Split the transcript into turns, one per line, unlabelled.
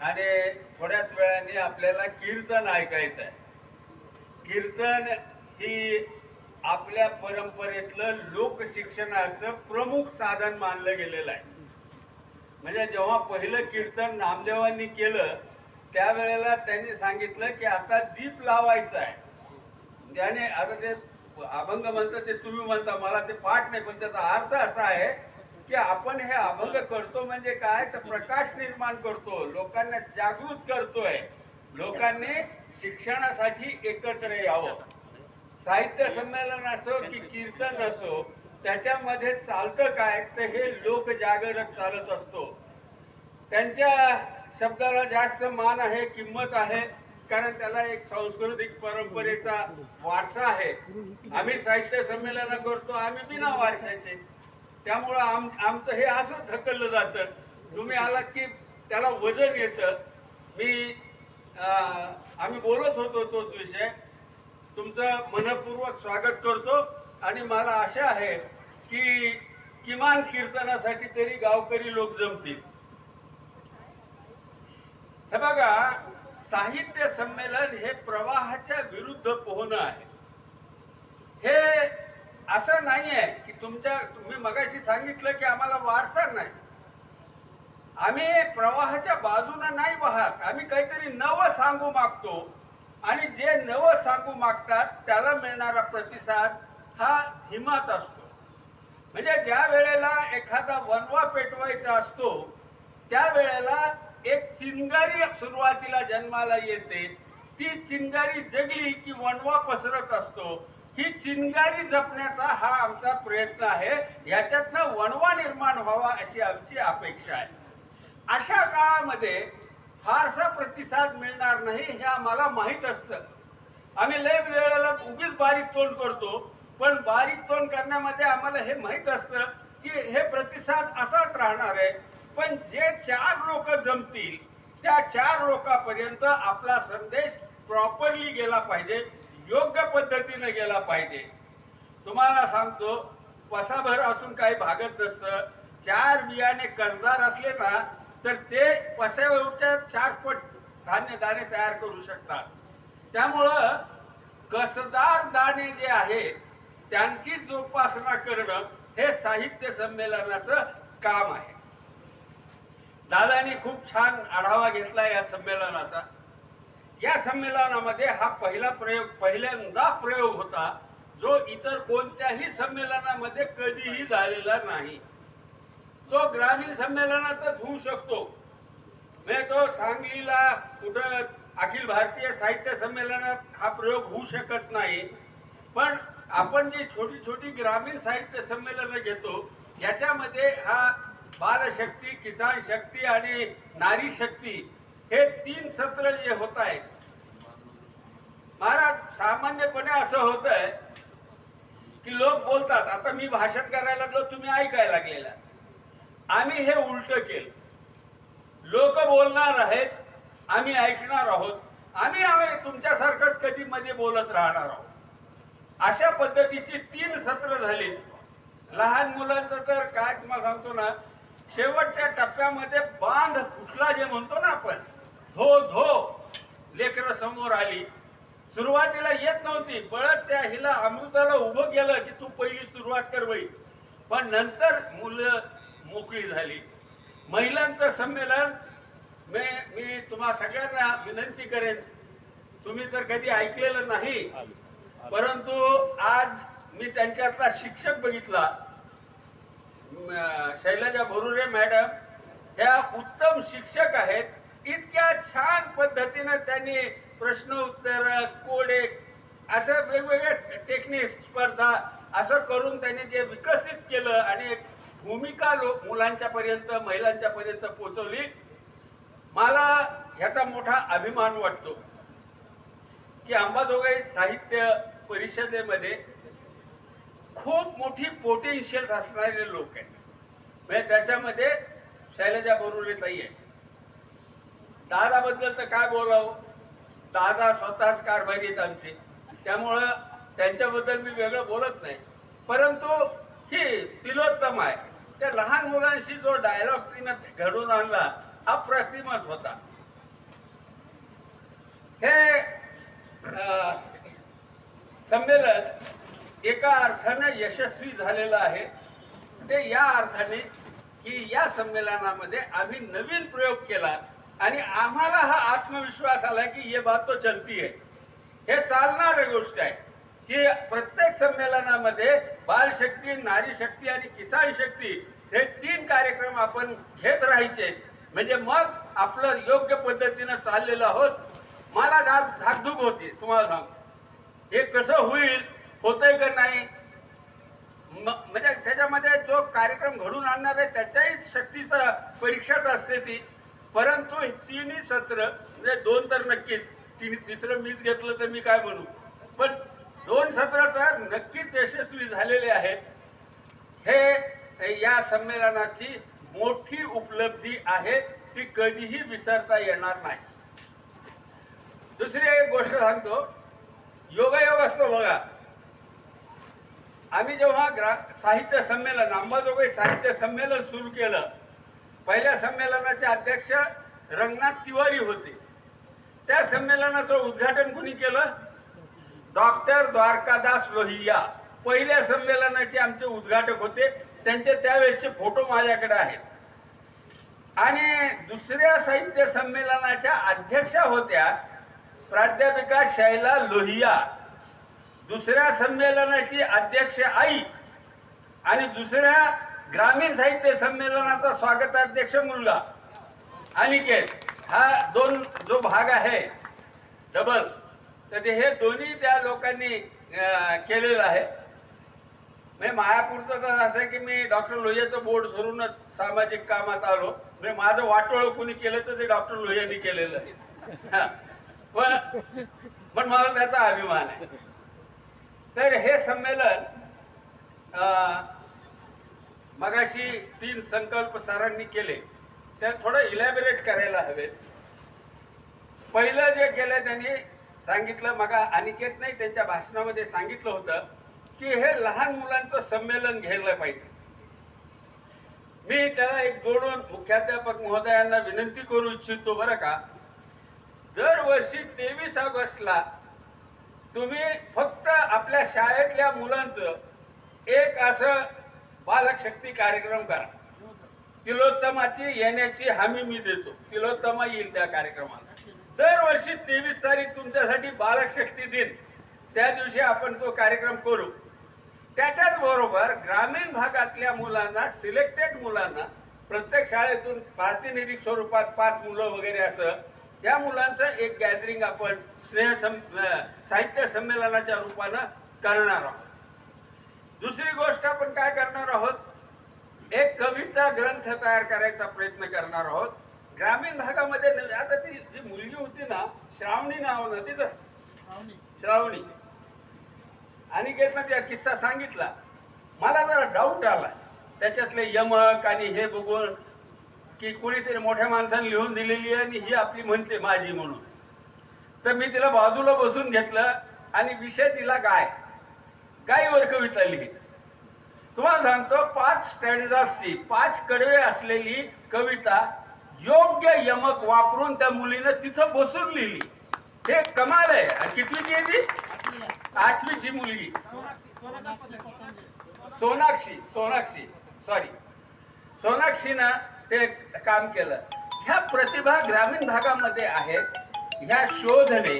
आणि थोड्याच वेळाने आपल्याला कीर्तन ऐकायचं आहे. कीर्तन ही आपल्या परंपरेतलं लोकशिक्षणाचं प्रमुख साधन मानलं गेलेलं आहे. म्हणजे जेव्हा पहिलं कीर्तन नामदेवांनी केलं त्यावेळेला त्यांनी सांगितलं की आता दीप लावायचा आहे. त्याने आता ते अभंग म्हणतात ते तुम्ही म्हणता मला ते पाठ नाही पण त्याचा अर्थ असा आहे की आपण हे अभंग करतो म्हणजे काय? तर प्रकाश निर्माण करतो. लोकांना जागृत करतोय. लोकांनी शिक्षणासाठी एकत्र यावं. साहित्य संमेलन असो की कीर्तन असो त्याच्यामध्ये चालतं काय? तर हे लोक जागरक चालत असतो. त्यांच्या शब्दाला जास्त मान आहे किंमत आहे कारण त्याला एक सांस्कृतिक परंपरेचा वारसा आहे. आम्ही साहित्य संमेलन करतो आम्ही बिना वारशाचे. त्यामुळं आम आमचं हे असं ढकललं जातं. तुम्ही आलात की त्याला वजन येतं. मी आम्ही बोलत होतो तोच विषय. तुमचं मनपूर्वक स्वागत करतो. आणि मला आशा आहे की किमान कीर्तनासाठी तरी गावकरी लोक जमतील. हे बघा साहित्य संमेलन हे प्रवाहाच्या विरुद्ध पोहणं आहे. हे असं नाही आहे की तुमच्या तुम्ही मगाशी सांगितलं की आम्हाला वारसा नाही. आम्ही प्रवाहाच्या बाजूने नाही वाहत. आम्ही काहीतरी नवं सांगू मागतो. आणि जे नवं सांगू मागतात त्याला मिळणारा प्रतिसाद हा हिमात असतो. म्हणजे ज्या वेळेला एखादा वनवा पेटवायचा असतो त्या वेळेला एक चिंगारी सुरुवातीला जन्माला येते. ती चिंगारी जगली की वनवा पसरत असतो. ही चिंगारी जपण्याचा हा आमचा प्रयत्न आहे. याच्यातनं वणवा निर्माण व्हावा अशी आमची अपेक्षा आहे. अशा काळामध्ये फारसा प्रतिसाद मिळणार नाही हे आम्हाला माहीत असतं. आम्ही लय वेळेला उगीच बारीक तोंड करतो पण बारीक तोंड करण्यामध्ये आम्हाला हे माहीत असतं की हे प्रतिसाद असाच राहणार आहे. पण जे चार लोक जमतील त्या चार लोकांपर्यंत आपला संदेश प्रॉपरली गेला पाहिजे. योग्य पद्धतीने गेला पाहिजे. तुम्हाला सांगतो पसाभर असून काही भागत नसतं. चार बियाणे कर्जदार असले ना तर ते पसावरच्या चार पट धान्य दाणे तयार करू शकतात. त्यामुळं कसदार दाणे जे आहे त्यांची जोपासना करणं हे साहित्य संमेलनाचं काम आहे. दादानी खूप छान आढावा घेतला या संमेलनाचा. या संमेलनामध्ये हा पहिला प्रयोग पहिल्यांदा प्रयोग होता जो इतर कोणत्याही संमेलनामध्ये कधीही झालेला नाही. तो ग्रामीण संमेलनातच होऊ शकतो. म्हणजे तो सांगलीला कुठं अखिल भारतीय साहित्य संमेलनात हा प्रयोग होऊ शकत नाही. पण आपण जी छोटी छोटी ग्रामीण साहित्य संमेलन घेतो याच्यामध्ये हा बालशक्ती किसान शक्ती आणि नारी शक्ती हे तीन सत्र जे होत आहेत महाराज सामान्यपणे असं होत आहे की लोक बोलतात आता मी भाषण करायला लागलो तुम्ही ऐकायला लागलेला. आम्ही हे उलट केलं. लोक बोलणार आहेत आम्ही ऐकणार आहोत. आम्ही आम्ही तुमच्यासारखंच कधी मध्ये बोलत राहणार आहोत. अशा पद्धतीची तीन सत्र झाली. लहान मुलांचं तर काय तुम्हाला सांगतो ना शेवटच्या टप्प्यामध्ये बांध फुटला जे म्हणतो ना आपण धो धो. लेकर समोर आली. सुरुवातीला येत नव्हती पळत त्या हिला अमृताला उभं केलं की तू पहिली सुरुवात कर बाई. पण नंतर मुलं मोकळी झाली. महिलांचं संमेलन मी मी तुम्हा सगळ्यांना विनंती करेन. तुम्ही तर कधी ऐकलेलं नाही. परंतु आज मी त्यांच्यातला शिक्षक बघितला. शैलजा भरुरे मॅडम ह्या उत्तम शिक्षक आहेत. इतक्या छान पद्धतीनं त्यांनी प्रश्न उत्तर कोडे अशा वेगवेगळ्या टेक्निक स्पर्धा असं करून त्यांनी जे विकसित केलं आणि एक भूमिका लोक मुलांच्या पर्यंत महिलांच्या पर्यंत पोहोचवली मला ह्याचा मोठा अभिमान वाटतो की अंबाजोगाई साहित्य परिषदेमध्ये खूप मोठी पोटेन्शियल असणारे लोक आहेत. म्हणजे त्याच्यामध्ये शैलजा बोरुले ताई आहे दादाबद्दल तर काय बोलावं? दादा स्वतःच कारभारी आहेत आमचे. त्यामुळं त्यांच्याबद्दल मी वेगळं बोलत नाही. परंतु ही तिलोत्तम आहे. त्या लहान मुलांशी जो डायलॉग तिनं घडून आणला अप्रतिमच होता. हे संमेलन एका अर्थानं यशस्वी झालेलं आहे. ते या अर्थाने की या संमेलनामध्ये आम्ही नवीन प्रयोग केला. आणि आम्हाला हा आत्मविश्वास आला की ये बात तो चलती आहे. हे चालणारी गोष्ट आहे की प्रत्येक संमेलनामध्ये बालशक्ती नारी शक्ती आणि किसान शक्ती हे तीन कार्यक्रम आपण घेत राहायचे. म्हणजे मग आपलं योग्य पद्धतीनं चाललेलं आहोत. मला धाक धाकधूक होती तुम्हाला सांग. हे कसं होईल होतंय का नाही? म्हणजे त्याच्यामध्ये जो कार्यक्रम घडून आणणार आहे त्याच्याही शक्तीचा परीक्षाच असते ती. परंतु तिन्ही सत्र म्हणजे दोन तर नक्कीच तिन्ही तिसरं मीच घेतलं तर मी काय बनू पण दोन सत्र तर नक्कीच यशस्वी झालेले आहेत. हे या संमेलनाची मोठी उपलब्धी आहे ती कधीही विसरता येणार नाही. दुसरी एक गोष्ट सांगतो. योगायोग असतो बघा. आम्ही जेव्हा ग्रा साहित्य संमेलन अंबाजोगाई साहित्य संमेलन सुरू केलं पहिल्या संमेलनाचे अध्यक्ष रंगनाथ तिवारी होते. त्या संमेलनाचं उद्घाटन कुणी केलं? डॉक्टर द्वारकादास लोहिया. पहिल्या संमेलनाचे आमचे उद्घाटक होते. त्यांचे त्यावेळेचे फोटो माझ्याकडे आहेत. आणि दुसऱ्या साहित्य संमेलनाच्या अध्यक्षा होत्या प्राध्यापिका शैला लोहिया. दुसऱ्या संमेलनाची अध्यक्ष आई आणि दुसऱ्या ग्रामीण साहित्य संमेलनाचा स्वागताध्यक्ष मुलगा अनिकेत. हा दोन जो भाग आहे डबल तर ते हे दोन्ही त्या लोकांनी केलेलं आहे. म्हणजे मायापूरचं तर असं की मी डॉक्टर लोहियाचं बोर्ड धरूनच सामाजिक कामात आलो. म्हणजे माझं वाटोळ कोणी केलं तर ते डॉक्टर लोहियानी केलेलं आहे. पण पण मला त्याचा अभिमान आहे. तर हे संमेलन मगाशी तीन संकल्प सरांनी केले. त्या थोडं इलॅबरेट करायला हवे पहिलं जे केलं त्यांनी सांगितलं मगा अनिकेत नाही त्यांच्या भाषणामध्ये सांगितलं होतं की हे लहान मुलांचं संमेलन घ्यायला पाहिजे. मी त्याला एक जोडून मुख्याध्यापक महोदयांना विनंती करू इच्छितो बरं का? दरवर्षी तेवीस ऑगस्टला तुम्ही फक्त आपल्या शाळेतल्या मुलांचं एक असं बालक शक्ती कार्यक्रम करा. तिलोत्तमाची येण्याची हमी मी देतो. तिलोत्तमा येईल त्या कार्यक्रमाला. दरवर्षी तेवीस तारीख तुमच्यासाठी बालक शक्ती दिन. त्या दिवशी आपण तो कार्यक्रम करू. त्याच्याच बरोबर ग्रामीण भागातल्या मुलांना सिलेक्टेड मुलांना प्रत्येक शाळेतून प्रातिनिधिक स्वरूपात पाच मुलं वगैरे असं त्या मुलांचं एक गॅदरिंग आपण स्नेह सं- साहित्य संमेलनाच्या रूपानं करणार आहोत. दुसरी गोष्ट आपण काय करणार आहोत? एक कविता ग्रंथ तयार करायचा प्रयत्न करणार आहोत. ग्रामीण भागामध्ये. आता ती जी मुलगी होती ना श्रावणी नाव ना तिचं? श्रावणी. आणि ना त्या किस्सा सांगितला. मला जरा डाऊट आला. त्याच्यातले यमक आणि हे बघून की कोणीतरी मोठ्या माणसाने लिहून दिलेली आहे आणि ही आपली म्हणते माझी म्हणून. तर मी तिला बाजूला बसून घेतलं आणि विषय तिला गाय गायीवर कविता लिहिली तुम्हाला सांगतो पाच स्टँडर्सची पाच कडवे असलेली कविता योग्य यमक वापरून त्या मुलीनं तिथं बसून लिहिली. हे कमाल आहे. आणि कितवीची आहे ती? आठवीची मुलगी. सोनाक्षी सोनाक्षी सॉरी सोनाक्षीनं ते काम केलं. ह्या प्रतिभा ग्रामीण भागामध्ये आहेत ह्या शोधने